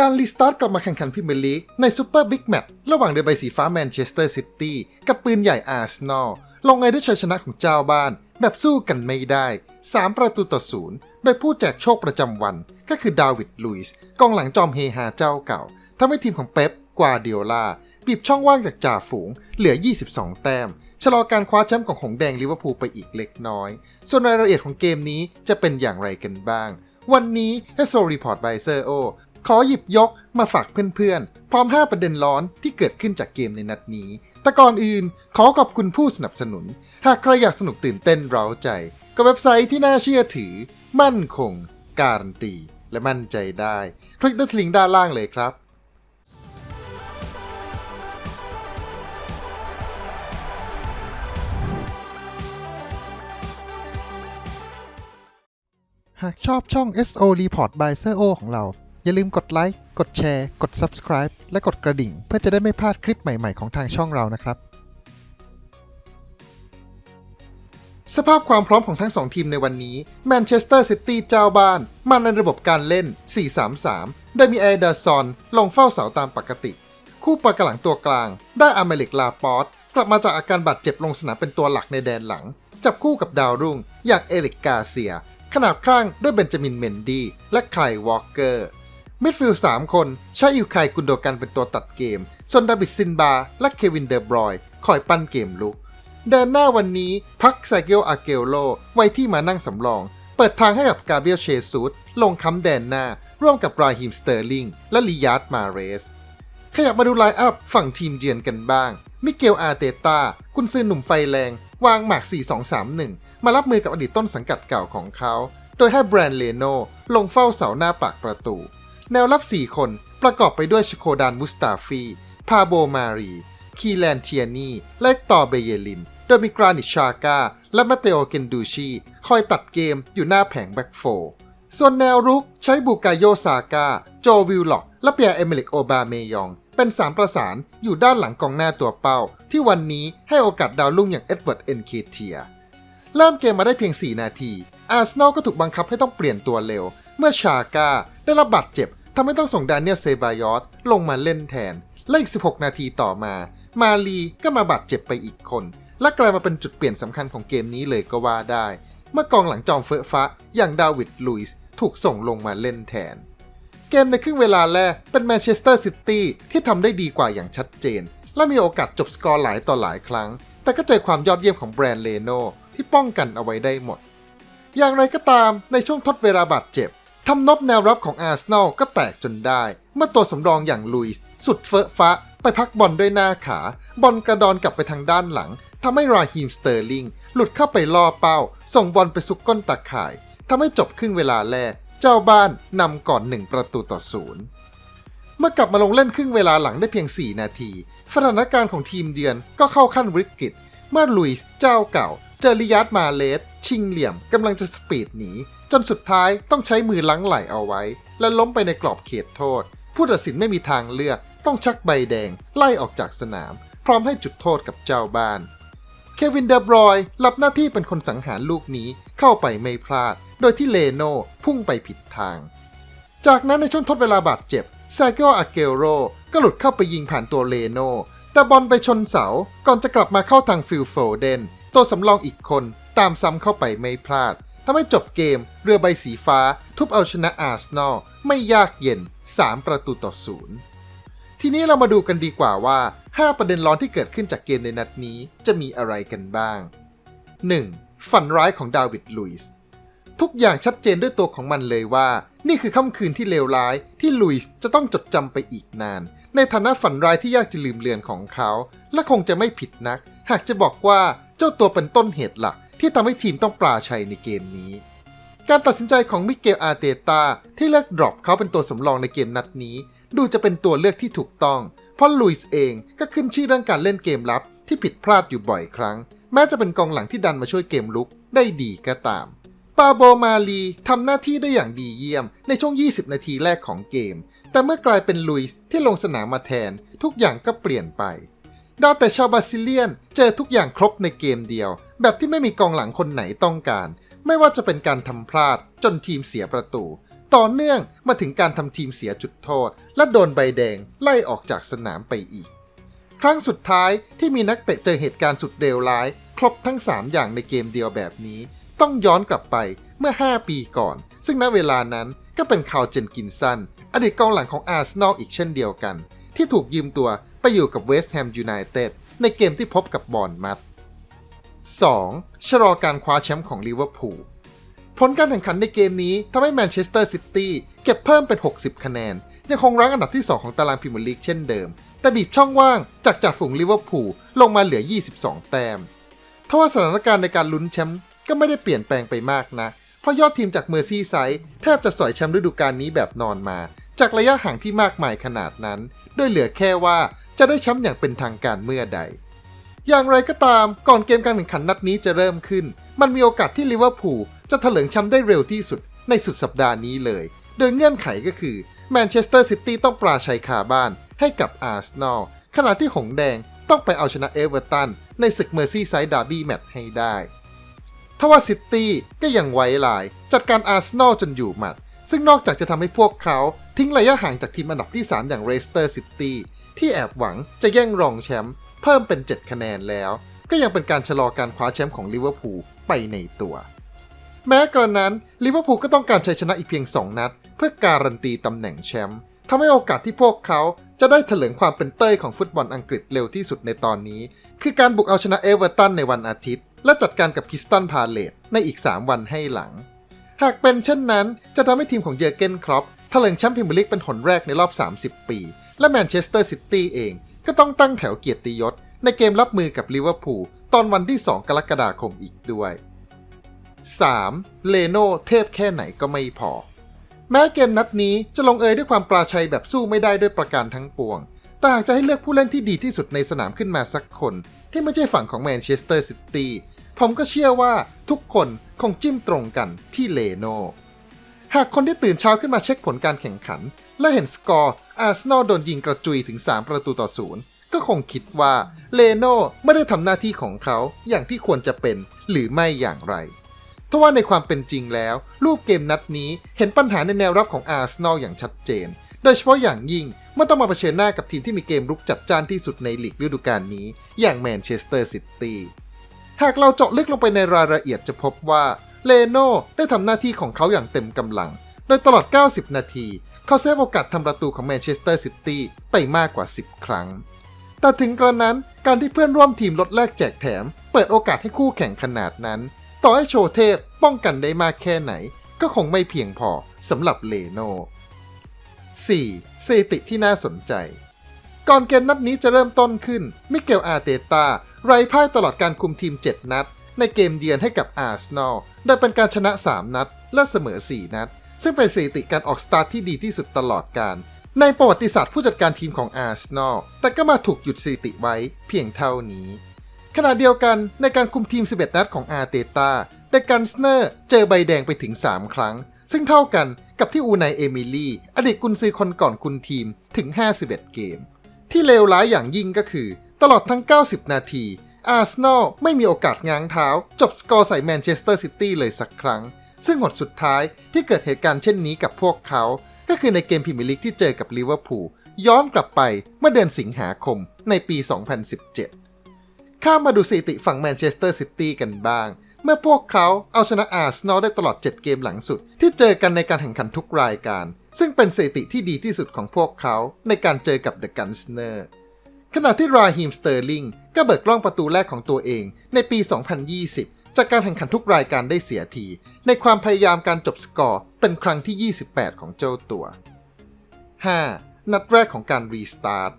การรีสตาร์ทกลับมาแข่งขันพรีเมียร์ลีกในซูเปอร์บิ๊กแมตช์ระหว่างเรือใบสีฟ้าแมนเชสเตอร์ซิตี้กับปืนใหญ่อาร์เซนอลลงเอยด้วยชัยชนะของเจ้าบ้าน แบบสู้กันไม่ได้ 3 ประตูต่อศูนย์โดยผู้แจกโชคประจำวัน ก็คือดาวิดลุยส์กองหลังจอมเฮฮาเจ้าเก่าทำให้ทีมของเป๊ปกวาเดียล่าบีบช่องว่างจากจ่าฝูงเหลือ 22 แต้มชะลอการคว้าแชมป์ของหงแดงลิเวอร์พูลไปอีกเล็กน้อย ส่วนรายละเอียดของเกมนี้จะเป็นอย่างไรกันบ้าง วันนี้ h e Report by Sir O ขอหยิบยกมาฝากเพื่อนๆ พร้อม 5 ประเด็นร้อนที่เกิดขึ้นจากเกมในนัดนี้ แต่ก่อนอื่นขอขอบคุณผู้สนับสนุน หากใครอยากสนุกตื่นเต้นเร้าใจ กับเว็บไซต์ที่น่าเชื่อถือ มั่นคง การันตี และมั่นใจได้ คลิกที่ลิงด้านล่างเลยครับหากชอบช่อง SO Report by So ของเรา อย่าลืมกดไลค์กดแชร์ กด Subscribe และกดกระดิ่ง เพื่อจะได้ไม่พลาดคลิปใหม่ๆของทางช่องเรานะครับ สภาพความพร้อมของทั้งสองทีมในวันนี้แมนเชสเตอร์ซิตี้เจ้าบ้านมาในระบบการเล่น 4-3-3โดยมีเอเดอร์ซอนลงเฝ้าเสาตามปกติ คู่ปะกหลังตัวกลาง ได้อเมริกลาปอตกลับมาจากอาการบาดเจ็บลงสนามเป็นตัวหลักในแดนหลัง จับคู่กับดาวรุ่ง อย่างเอลิกกาเซีย ขนาบข้างด้วยเบนจามินเมนดีและไคลวอลเกอร์ มิดฟิลด์3คนใช้อิวไคกุนโดกันเป็นตัวตัดเกม ส่วนดาวิดซินบา และเควินเดอบรอยคอยปั้นเกมลุก เดินหน้าวันนี้พักไซเกลอาเกลโล ไว้ที่มานั่งสำรอง เปิดทางให้กับกาเบรียลเชซูสลงค้ำแดนหน้า ร่วมกับราฮิมสเตอร์ลิงและลียาร์ดมาเรส ขยับมาดูไลน์อัพฝั่งทีมเยือนกันบ้าง มิเกลอาเตตากุนซือหนุ่มไฟแรง วางหมาก 4-2-3-1 มารับมือกับอดีตต้นสังกัดเก่าของเขา โดยให้แบรนด์เลโนลงเฝ้าเสาหน้าปากประตู แนวรับ 4 คนประกอบไปด้วยชโคดานมุสตาฟี พาโบมารี คีแลนเทียนีและตอเบเยลิน โดยมีกรานิชากาและมาเตโอเกนดูชี คอยตัดเกมอยู่หน้าแผงแบ็กโฟร์ส่วนแนวรุกใช้บุกายโยซากาโจวิลล็อก และเปียเอเมริกโอบาเมยอง เป็นสามประสานอยู่ด้านหลังกองหน้าตัวเป้า ที่วันนี้ให้โอกาสดาวรุ่งอย่างเอ็ดเวิร์ดเอ็นเคเทียเริ่มเกมมาได้เพียง 4 นาที อาร์เซนอลก็ถูกบังคับให้ต้องเปลี่ยนตัวเร็ว เมื่อชากา ได้รับบาดเจ็บทำให้ต้องส่งดานิเอลเซบายอสลงมาเล่นแทน และอีก 16 นาทีต่อมา มาลีก็มาบาดเจ็บไปอีกคน และกลายมาเป็นจุดเปลี่ยนสำคัญของเกมนี้เลยก็ว่าได้ เมื่อกองหลังจอมเฟอะฟ้าอย่างดาวิดลุยส์ถูกส่งลงมาเล่นแทน เกมในครึ่งเวลาแรกเป็นแมนเชสเตอร์ซิตี้ที่ทำได้ดีกว่าอย่างชัดเจน และมีโอกาสจบสกอร์หลายต่อหลายครั้ง แต่ก็เจอความยอดเยี่ยมของแบรนด์เลโนที่ป้องกันเอาไว้ได้หมด อย่างไรก็ตามในช่วงทดเวลาบาดเจ็บ ทำนบแนวรับของอาร์เซนอลก็แตกจนได้ เมื่อตัวสำรองอย่างลุยส์สุดเฟอะฟ้าไปพักบอลด้วยหน้าขา บอลกระดอนกลับไปทางด้านหลังทำให้ราฮีมสเตอร์ลิงหลุดเข้าไปล่อเป้า ส่งบอลไปซุกก้นตาข่ายทำให้จบครึ่งเวลาแรก เจ้าบ้านนำก่อน 1 ประตูต่อศูนย์เมื่อกลับมาลงเล่นครึ่งเวลาหลังได้เพียง 4 นาทีสถานการณ์ของทีมเยือนก็เข้าขั้นวิกฤตเมื่อลุยส์เจ้าเก่า เจอริยัตมาเลสชิงเหลี่ยมกำลังจะสปีดหนีจนสุดท้ายต้องใช้มือลังไหลเอาไว้ และล้มไปในกรอบเขตโทษ ผู้ตัดสินไม่มีทางเลือกต้องชักใบแดง ไล่ออกจากสนาม พร้อมให้จุดโทษกับเจ้าบ้าน เควินเดอบรอยรับหน้าที่เป็นคนสังหารลูกนี้เข้าไปไม่พลาด โดยที่เลโน่พุ่งไปผิดทาง จากนั้นในช่วงทดเวลาบาดเจ็บซาเกลอาเกโรก็หลุดเข้าไปยิงผ่านตัวเลโน่แต่บอลไปชนเสาก่อนจะกลับมาเข้าทางฟิลโฟเดน ตัวสำรองอีกคนตามซ้ำเข้าไปไม่พลาดทำให้จบเกมเรือใบสีฟ้า ทุบเอาชนะอาร์เซนอลไม่ยากเย็น 3 ประตูต่อศูนย์ทีนี้เรามาดูกันดีกว่าว่า 5 ประเด็นร้อนที่เกิดขึ้นจากเกมในนัดนี้จะมีอะไรกันบ้าง 1. ฝันร้ายของดาวิดลุยส์ทุกอย่างชัดเจนด้วยตัวของมันเลยว่า นี่คือค่ำคืนที่เลวร้ายที่ลุยส์จะต้องจดจำไปอีกนาน ในฐานะฝันร้ายที่ยากจะลืมเลือนของเขา และคงจะไม่ผิดนัก หากจะบอกว่า เจ้าตัวเป็นต้นเหตุหลักที่ทำให้ทีมต้องปราชัยในเกมนี้ การตัดสินใจของมิเกลอาเตตาที่เลือกดรอปเขาเป็นตัวสำรองในเกมนัดนี้ ดูจะเป็นตัวเลือกที่ถูกต้อง เพราะลุยส์เองก็ขึ้นชื่อเรื่องการเล่นเกมลับที่ผิดพลาดอยู่บ่อยครั้ง แม้จะเป็นกองหลังที่ดันมาช่วยเกมลุกได้ดีก็ตาม ปาโบมาลีทำหน้าที่ได้อย่างดีเยี่ยมในช่วง 20 นาทีแรกของเกม แต่เมื่อกลายเป็นลุยส์ที่ลงสนามมาแทน ทุกอย่างก็เปลี่ยนไป ดาวแต่ชาวบราซิเลียน เจอทุกอย่างครบในเกมเดียว แบบที่ไม่มีกองหลังคนไหนต้องการ ไม่ว่าจะเป็นการทำพลาดจนทีมเสียประตู ต่อเนื่องมาถึงการทำทีมเสียจุดโทษ และโดนใบแดงไล่ออกจากสนามไปอีก ครั้งสุดท้ายที่มีนักเตะเจอเหตุการณ์สุดเลวร้าย ครบทั้ง 3 อย่างในเกมเดียวแบบนี้ ต้องย้อนกลับไปเมื่อ 5 ปีก่อน ซึ่งณเวลานั้นก็เป็นคาวเจนกินสันอดีตกองหลังของอาร์เซนอลอีกเช่นเดียวกัน ที่ถูกยืมตัว อยู่กับเวสต์แฮมยูไนเต็ดในเกมที่พบกับบอนมัด 2. ชะลอการคว้าแชมป์ของลิเวอร์พูลผลการแข่งขันในเกมนี้ทำให้แมนเชสเตอร์ซิตี้เก็บเพิ่มเป็น 60 คะแนน ยังคงรั้งอันดับที่ 2 ของตารางพรีเมียร์ลีกเช่นเดิม แต่บีบช่องว่างจากจ่าฝูงลิเวอร์พูลลงมาเหลือ 22 แต้มทว่าสถานการณ์ในการลุ้นแชมป์ก็ไม่ได้เปลี่ยนแปลงไปมากนะ เพราะยอดทีมจากเมอร์ซี่ไซด์แทบจะสอยแชมป์ฤดูกาลนี้แบบนอนมา จากระยะห่างที่มากมายขนาดนั้น โดยเหลือแค่ว่า จะได้แชมป์อย่างเป็นทางการเมื่อใด อย่างไรก็ตามก่อนเกมการแข่งขันนัดนี้จะเริ่มขึ้น มันมีโอกาสที่ลิเวอร์พูลจะเถลิงแชมป์ได้เร็วที่สุดในสุดสัปดาห์นี้เลย โดยเงื่อนไขก็คือแมนเชสเตอร์ซิตี้ต้องปราชัยคาบ้านให้กับอาร์เซนอลขณะที่หงแดงต้องไปเอาชนะเอเวอร์ตันในศึกเมอร์ซี่ไซด์ดาร์บี้แมตช์ให้ได้ทว่าซิตี้ก็ยังไว้ลาย จัดการอาร์เซนอลจนอยู่หมัด ซึ่งนอกจากจะทำให้พวกเขา ทิ้งระยะห่างจากทีมอันดับที่ 3 อย่างเรสเตอร์ซิตี้ที่แอบหวังจะแย่งรองแชมป์เพิ่มเป็น 7 คะแนนแล้ว ก็ยังเป็นการชะลอการคว้าแชมป์ของลิเวอร์พูลไปในตัว แม้กระนั้นลิเวอร์พูลก็ต้องการชัยชนะอีกเพียง 2 นัด เพื่อการันตีตำแหน่งแชมป์ทำให้โอกาสที่พวกเขาจะได้เถลิงความเป็นเต้ยของฟุตบอลอังกฤษเร็วที่สุดในตอนนี้ คือการบุกเอาชนะเอเวอร์ตันในวันอาทิตย์ และจัดการกับคิสตันพาเลตในอีก 3 วันให้หลัง หากเป็นเช่นนั้นจะทำให้ทีมของเยอร์เกนครอป ถลิงแชมป์พรีเมียร์ลีกเป็นหนแรกในรอบ 30 ปี และแมนเชสเตอร์ซิตี้เอง ก็ต้องตั้งแถวเกียรติยศ ในเกมรับมือกับลิเวอร์พูลตอนวันที่ 2 กรกฎาคมอีกด้วย 3. เลโนเทพแค่ไหนก็ไม่พอ แม้เกมนัดนี้จะลงเอยด้วยความปราชัยแบบสู้ไม่ได้ด้วยประการทั้งปวง แต่หากจะให้เลือกผู้เล่นที่ดีที่สุดในสนามขึ้นมาสักคน ที่ไม่ใช่ฝั่งของแมนเชสเตอร์ซิตี้ผมก็เชื่อว่าทุกคนคงจิ้มตรงกันที่เลโน หากคนที่ตื่นเช้าขึ้นมาเช็คผลการแข่งขัน และเห็นสกอร์ อาร์เซนอลโดนยิงกระจุยถึง 3 ประตูต่อศูนย์ก็คงคิดว่าเลโน่ไม่ได้ทำหน้าที่ของเขาอย่างที่ควรจะเป็นหรือไม่อย่างไรทว่าในความเป็นจริงแล้ว รูปเกมนัดนี้เห็นปัญหาในแนวรับของอาร์เซนอลอย่างชัดเจน โดยเฉพาะอย่างยิ่งเมื่อต้องมาเผชิญหน้ากับทีมที่มีเกมรุกจัดจ้านที่สุดในลีกฤดูกาลนี้ อย่างแมนเชสเตอร์ซิตี้หากเราเจาะลึกลงไปในรายละเอียดจะพบว่า เลโน่ได้ทำหน้าที่ของเขาอย่างเต็มกำลัง โดยตลอด 90 นาที เขาเซฟโอกาสทำประตูของแมนเชสเตอร์ซิตี้ไปมากกว่า 10 ครั้ง แต่ถึงกระนั้นการที่เพื่อนร่วมทีมลดแลกแจกแถม เปิดโอกาสให้คู่แข่งขนาดนั้น ต่อให้โชว์เทพป้องกันได้มากแค่ไหน ก็คงไม่เพียงพอสำหรับเลโน่ 4. สถิติที่น่าสนใจ ก่อนเกมนัดนี้จะเริ่มต้นขึ้น มิเกลอาเตตาไร้พ่ายตลอดการคุมทีม 7 นัด ในเกมเยือนให้กับอาร์เซนอลโดยเป็นการชนะ 3 นัด และเสมอ 4 นัด ซึ่งเป็นสถิติการออกสตาร์ทที่ดีที่สุดตลอดการ ในประวัติศาสตร์ผู้จัดการทีมของอาร์เซนอลแต่ก็มาถูกหยุดสถิติไว้เพียงเท่านี้ขณะเดียวกันในการคุมทีม 11 นัดของอาร์เตตาเดกันสเนอร์เจอใบแดงไปถึง 3 ครั้ง ซึ่งเท่ากันกับที่อูไนเอมิลี่ อดีตกุนซือคนก่อนคุนทีมถึง 51 เกม ที่เลวร้ายอย่างยิ่งก็คือ ตลอดทั้ง 90 นาที อาร์เซนอลไม่มีโอกาสง้างเท้า จบสกอร์ใส่แมนเชสเตอร์ซิตี้เลยสักครั้ง ซึ่งหดสุดท้ายที่เกิดเหตุการณ์เช่นนี้กับพวกเขา ก็คือในเกมพรีเมียร์ลีกที่เจอกับลิเวอร์พูลย้อนกลับไปเมื่อเดือนสิงหาคมในปี 2017 ข้ามมาดูสถิติฝั่งแมนเชสเตอร์ซิตี้กันบ้าง เมื่อพวกเขาเอาชนะอาร์เซนอลได้ตลอด 7 เกมหลังสุด ที่เจอกันในการแข่งขันทุกรายการ ซึ่งเป็นสถิติที่ดีที่สุดของพวกเขาในการเจอกับเดอะกันสเนอร์ ขณะที่ราฮิมสเตอร์ลิงก็เบิกกล้องประตูแรกของตัวเอง ในปี 2020 จากการแข่งขันทุกรายการได้เสียที ในความพยายามการจบสกอร์เป็นครั้งที่ 28 ของเจ้าตัว 5. นัดแรกของการรีสตาร์ท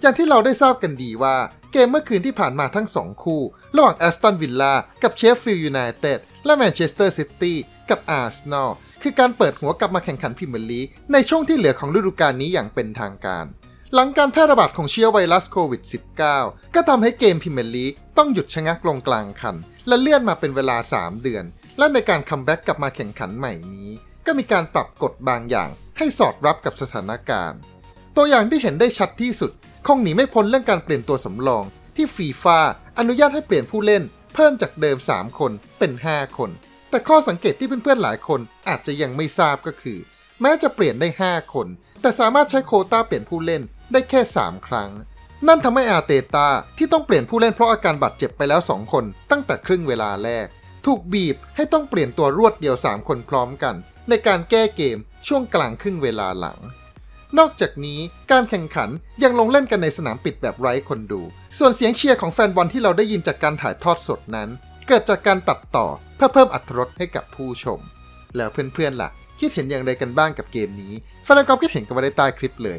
อย่างที่เราได้ทราบกันดีว่าเกมเมื่อคืนที่ผ่านมาทั้ง2คู่ ระหว่างแอสตันวิลล่ากับเชฟฟิลด์ยูไนเต็ดและแมนเชสเตอร์ซิตี้กับอาร์เซนอลคือการเปิดหัวกลับมาแข่งขันพรีเมียร์ลีกในช่วงที่เหลือของฤดูกาลนี้อย่างเป็นทางการ หลังการแพร่ระบาดของเชื้อไวรัสโควิด -19 ก็ทำให้เกมพรีเมียร์ลีกต้องหยุดชะงักลงกลางคัน และเลื่อนมาเป็นเวลา 3 เดือน และในการคัมแบ็กกลับมาแข่งขันใหม่นี้ ก็มีการปรับกฎบางอย่าง ให้สอดรับกับสถานการณ์ ตัวอย่างที่เห็นได้ชัดที่สุด คงหนีไม่พ้นเรื่องการเปลี่ยนตัวสำรอง ที่ฟีฟ่าอนุญาตให้เปลี่ยนผู้เล่น เพิ่มจากเดิม 3 คนเป็น 5 คน แต่ข้อสังเกตที่เพื่อนๆหลายคนอาจจะยังไม่ทราบก็คือ แม้จะเปลี่ยนได้ 5 คน แต่สามารถใช้โคต้าเปลี่ยนผู้เล่น ได้แค่ 3 ครั้ง นั่นทำให้อาเตตาที่ต้องเปลี่ยนผู้เล่นเพราะอาการบาดเจ็บไปแล้ว 2 คนตั้งแต่ครึ่งเวลาแรก ถูกบีบให้ต้องเปลี่ยนตัวรวดเดียว 3 คนพร้อมกัน ในการแก้เกมช่วงกลางครึ่งเวลาหลัง นอกจากนี้การแข่งขันยังลงเล่นกันในสนามปิดแบบไร้คนดู ส่วนเสียงเชียร์ของแฟนบอลที่เราได้ยินจากการถ่ายทอดสดนั้น เกิดจากการตัดต่อเพื่อเพิ่มอรรถรสให้กับผู้ชม แล้วเพื่อนๆล่ะคิดเห็นอย่างไรกันบ้างกับเกมนี้แฟังความคิดเห็นกันมาได้ใต้คลิปเลย